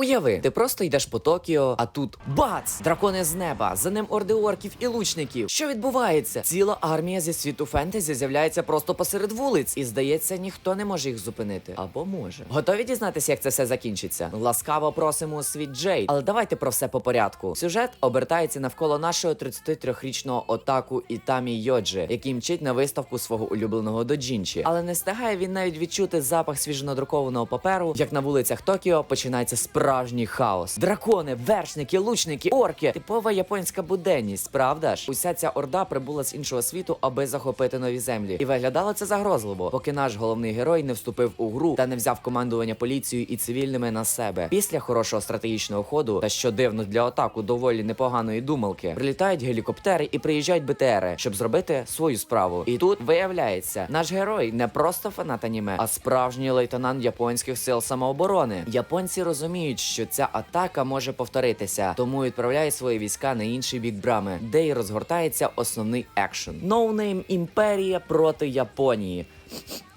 Уяви, ти просто йдеш по Токіо, а тут бац! Дракони з неба, за ним орди орків і лучників. Що відбувається? Ціла армія зі світу фентезі з'являється просто посеред вулиць, і здається, ніхто не може їх зупинити. Або може. Готові дізнатися, як це все закінчиться? Ласкаво просимо світ Джей. Але давайте про все по порядку. Сюжет обертається навколо нашого 33-річного отаку Ітамі Йоджи, який мчить на виставку свого улюбленого доджінчі. Але не встигає він навіть відчути запах свіжонадрукованого паперу, як на вулицях Токіо починається справжній хаос. Дракони, вершники, лучники, орки. Типова японська буденність, правда ж? Уся ця орда прибула з іншого світу, аби захопити нові землі. І виглядало це загрозливо, поки наш головний герой не вступив у гру та не взяв командування поліцією і цивільними на себе. Після хорошого стратегічного ходу, та що дивно для атаку доволі непоганої думалки, прилітають гелікоптери і приїжджають БТРи, щоб зробити свою справу. І тут виявляється, наш герой не просто фанат аніме, а справжній лейтенант японських сил самооборони. Японці розуміють, що ця атака може повторитися, тому відправляє свої війська на інший бік брами, де й розгортається основний екшен. Ноунейм імперія проти Японії.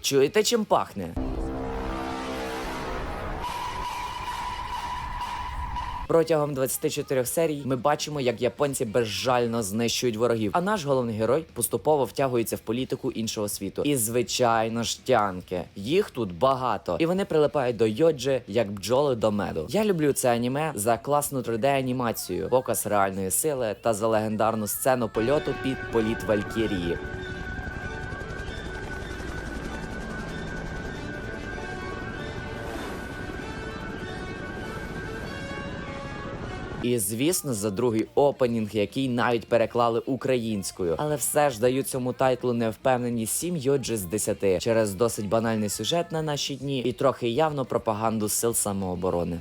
Чуєте, чим пахне? Протягом 24 серій ми бачимо, як японці безжально знищують ворогів. А наш головний герой поступово втягується в політику іншого світу. І звичайно ж тянки. Їх тут багато, і вони прилипають до йоджи, як бджоли до меду. Я люблю це аніме за класну 3D анімацію, показ реальної сили та за легендарну сцену польоту під політ Валькірії. І звісно, за другий опенінг, який навіть переклали українською, але все ж дають цьому тайтлу невпевнені 7 йоджі з 10 через досить банальний сюжет на наші дні і трохи явно пропаганду сил самооборони.